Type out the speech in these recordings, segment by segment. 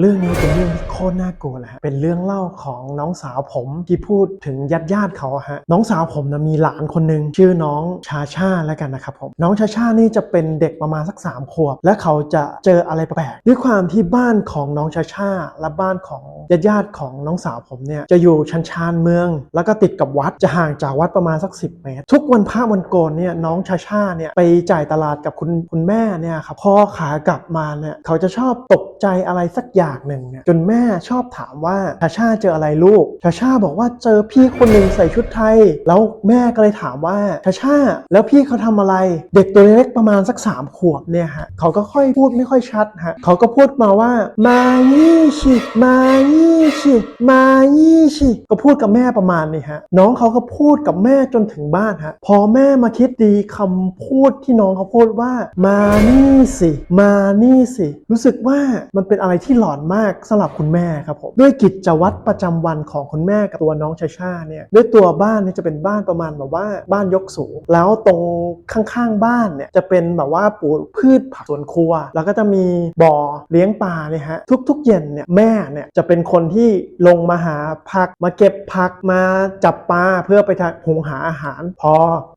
เรื่องนี้เป็นเรื่องที่คตรน่ากลัวเลยฮะเป็นเรื่องเล่าของน้องสาวผมที่พูดถึงญาติญาติเขาฮะน้องสาวผมนะมีหลานคนหนึ่งชื่อน้องชาชาแล้วกันนะครับผมน้องชาชานี่จะเป็นเด็กประมาณสัก3ามขวบและเขาจะเจออะไรแปลกด้วยความที่บ้านของน้องชาชาและบ้านของญาติญาติของน้องสาวผมเนี่ยจะอยู่ชันชานเมือง แล้วก็ติดกับวัดจะห่างจากวัดประมาณสัก 10 เมตร ทุกวันพระวันโกนเนี่ยน้องชาชาเนี่ยไปจ่ายตลาดกับคุณคุณแม่เนี่ยครับพอขากลับมาเนี่ยเขาจะชอบตกใจอะไรสักอย่างหนึ่งเนี่ยจนแม่ชอบถามว่าชาชาเจออะไรลูก ชาชาบอกว่าเจอพี่คนหนึ่งใส่ชุดไทย แล้วแม่ก็เลยถามว่าชาชาแล้วพี่เขาทำอะไร เด็กตัวเล็กประมาณสักสามขวบเนี่ยฮะเขาก็ค่อยพูดไม่ค่อยชัดฮะเขาก็พูดมาว่ามายี่ชิมายี่ชิมายี่ชิก็พูดกับแม่ประมาณนี้ฮะน้องเขาก็พูดกับแม่จนถึงบ้านฮะพอแม่มาคิดดีคำพูดที่น้องเขาพูดว่ามานี่สิ มานี่สิ รู้สึกว่ามันเป็นอะไรที่หลอนมากสำหรับคุณแม่ครับผมด้วยกิจวัตรประจำวันของคุณแม่กับตัวน้องชาชาเนี่ยด้วยตัวบ้านเนี่ยจะเป็นบ้านประมาณแบบว่าบ้านยกสูง แล้วตรงข้างๆบ้านเนี่ยจะเป็นแบบว่าปลูกพืชผักสวนครัว แล้วก็จะมีบ่อเลี้ยงปลาเนี่ยฮะทุกๆ เย็นเนี่ยแม่เนี่ยจะเป็นคนที่ลงมาหาผัก มาเก็บผักมาจับปลาเพื่อไปหุงหาอาหาร พอ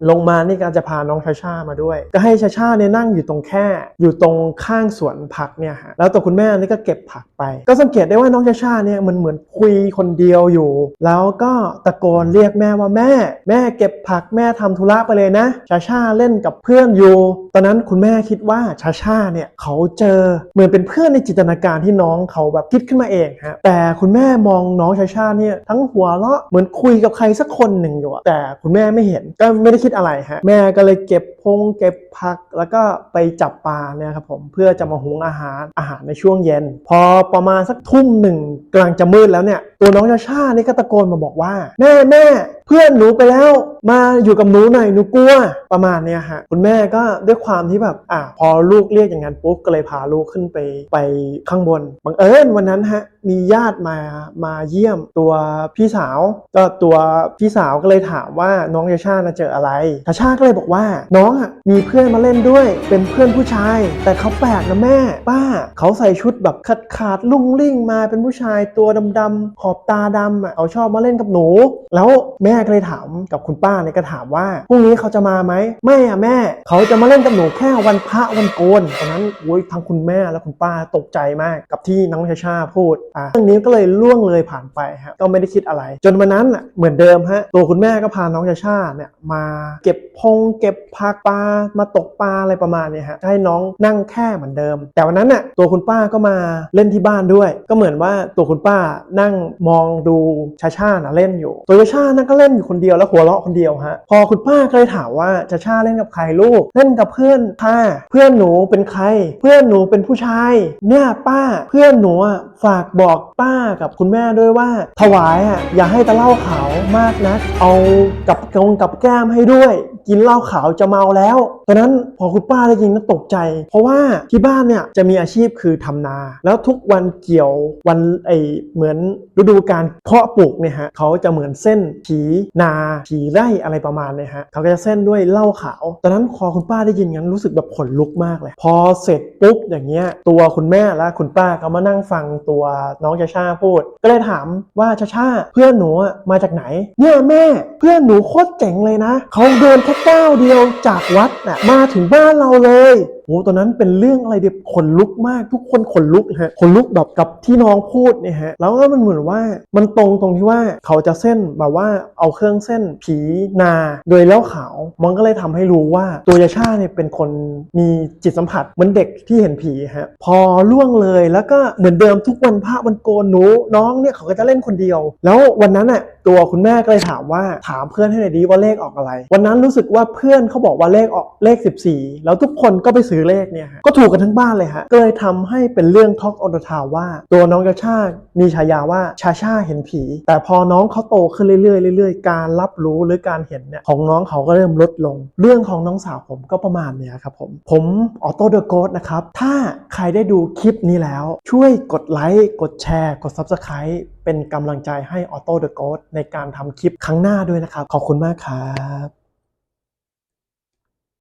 ลงมานี่ก็จะพาน้องชาชามาด้วย ก็ให้ชาชาเนี่ยนั่งอยู่ตรงแค่ อยู่ตรงข้างสวนผักเนี่ยฮะแล้วตัวคุณแม่นี่ก็เก็บผักไป ก็สังเกตได้ว่าน้องชาชาเนี่ยมันเหมือนคุยคนเดียวอยู่ แล้วก็ตะโกนเรียกแม่ว่าแม่ แม่เก็บผักแม่ทำธุระไปเลยนะ ชาชาเล่นกับเพื่อนอยู่ ตอนนั้นคุณแม่คิดว่าชาชาเนี่ยเขาเจอเหมือนเป็นเพื่อนในจินตนาการที่น้องเขาแบบคิดขึ้นมาเองฮะแต่คุณแม่มองน้องชาชาเนี่ยทั้งหัวเราะเหมือนคุยกับใครสักคนหนึ่งอยู่แต่คุณแม่ไม่เห็นก็ไม่ได้คิดอะไรฮะแม่ก็เลยเก็บพงเก็บผักแล้วก็ไปจับปลาเนี่ยครับผมเพื่อจะมาหุงอาหารอาหารในช่วงเย็น พอประมาณสักทุ่มหนึ่งกำลังจะมืดแล้วเนี่ย ตัวน้องชาชานี่ก็ตะโกนมาบอกว่า แม่แม่ พื่อนหนูไปแล้วมาอยู่กับหนูหน่อยหนูกลัวประมาณเนี้ยฮะคุณแม่ก็ด้วยความที่แบบอะพอลูกเรียกอย่างนั้นปุ๊บก็เลยพาลูกขึ้นไปไปข้างบนบังเอิญวันนั้นฮะมีญาติมามาเยี่ยมตัวพี่สาว ก็ตัวพี่สาวก็เลยถามว่าน้องชาชาน่ะเจออะไรชาชาก็เลยบอกว่า น้องอะมีเพื่อนมาเล่นด้วย เป็นเพื่อนผู้ชาย แต่เขาแปลกนะแม่ ป้าเขาใส่ชุดแบบขาดขาดลุ่งลิ่งมาเป็นผู้ชายตัวดำๆขอบตาดำอะเขาชอบมาเล่นกับหนู แล้วแม่ก็เลยถามกับคุณป้าเนี่ยก็ถามว่าพรุ่งนี้เขาจะมาไหมไม่อะแม่ เขาจะมาเล่นกับหนูแค่วันพระวันโกนตอนนั้นโอ้ยทางคุณแม่และคุณป้าตกใจมากกับที่น้องชาชาพูดอะเรื่องนี้ก็เลยล่วงเลยผ่านไปฮะก็ไม่ได้คิดอะไร จนวันนั้นอะเหมือนเดิมฮะตัวคุณแม่ก็พาน้องชาชาเนี่ยมาเก็บพงเก็บผักปลามาตกปลาอะไรประมาณเนี้ยฮะให้น้องนั่งแค่เหมือนเดิม แต่วันนั้นน่ะตัวคุณป้าก็มาเล่นที่บ้านด้วย ก็เหมือนว่าตัวคุณป้านั่งมองดูชาชาเล่นอยู่ ตัวชาชานั่นก็เล่นอยู่คนเดียวแล้วหัวเราะคนเดียวฮะพอคุณป้าก็เลยถามว่าจะชาเล่นกับใครลูก เล่นกับเพื่อนค่ะเพื่อนหนูเป็นใคร เพื่อนหนูเป็นผู้ชาย เนี่ยป้าเพื่อนหนูฝากบอกป้ากับคุณแม่ด้วยว่า ถวายอะอย่าให้ตะเล่าขาวมากนะเอากับกงกับแก้มให้ด้วยกินเหล้าขาวจะเมาแล้วตอนนั้นพอคุณป้าได้ยินก็ตกใจ เพราะว่าที่บ้านเนี่ยจะมีอาชีพคือทำนา แล้วทุกวันเกี่ยววันไอเหมือนฤดูการเพาะปลูกเนี่ยฮะเขาจะเหมือนเส้นผีนาผีไร่อะไรประมาณเนี่ยฮะเขาก็จะเส้นด้วยเหล้าขาวตอนนั้นพอคุณป้าได้ยินงั้นรู้สึกแบบขนลุกมากเลย พอเสร็จปุ๊บอย่างเงี้ยตัวคุณแม่และคุณป้าก็มานั่งฟังตัวน้องชาชาพูด ก็เลยถามว่าชาชาเพื่อนหนูมาจากไหนเนี่ยแม่เพื่อนหนูโคตรเจ๋งเลยนะเขาเดินแค่ก้าวเดียวจากวัดน่ะมาถึงบ้านเราเลย โอ้ตอนนั้นเป็นเรื่องอะไรเดียขนลุกมากทุกคนขนลุกฮะขนลุกแบบกับที่น้องพูดเนี่ยฮะแล้วก็มันเหมือนว่ามันตรงตรงที่ว่าเขาจะเส้นแบบว่าเอาเครื่องเส้นผีนา โดยแล้วขาวมันก็เลยทำให้รู้ว่าตัวยาชาเนี่ยเป็นคนมีจิตสัมผัสเหมือนเด็กที่เห็นผีฮะพอล่วงเลยแล้วก็เหมือนเดิมทุกวันพระวันโกนหนูน้องเนี่ยเขาก็จะเล่นคนเดียว แล้ววันนั้นน่ะตัวคุณแม่ก็เลยถามว่าถามเพื่อนให้หน่อยดีว่าเลขออกอะไร วันนั้นรู้สึกว่าเพื่อนเขาบอกว่าเลขออกเลข 14 แล้วทุกคนก็ไปซื้อเลขเนี่ยฮะก็ถูกกันทั้งบ้านเลยฮะก็เลยทำให้เป็นเรื่องท็อกออ t ทาวว่า ตัวน้องชาชามีฉายาว่าชาชาเห็นผี แต่พอน้องเขาโตขึ้นเรื่อยๆเรื่อยๆ การรับรู้หรือการเห็นเนี่ยของน้องเขาก็เริ่มลดลง เรื่องของน้องสาวผมก็ประมาณเนี้ยครับผมผมออโต้เดอะโกดนะครับถ้าใครได้ดูคลิปนี้แล้ว ช่วยกดไลค์กดแชร์ กด Subscribe เป็นกำลังใจให้ออโต้เดอะโกดในการทำคลิปครั้งหน้าด้วยนะครับ ขอบคุณมากครับ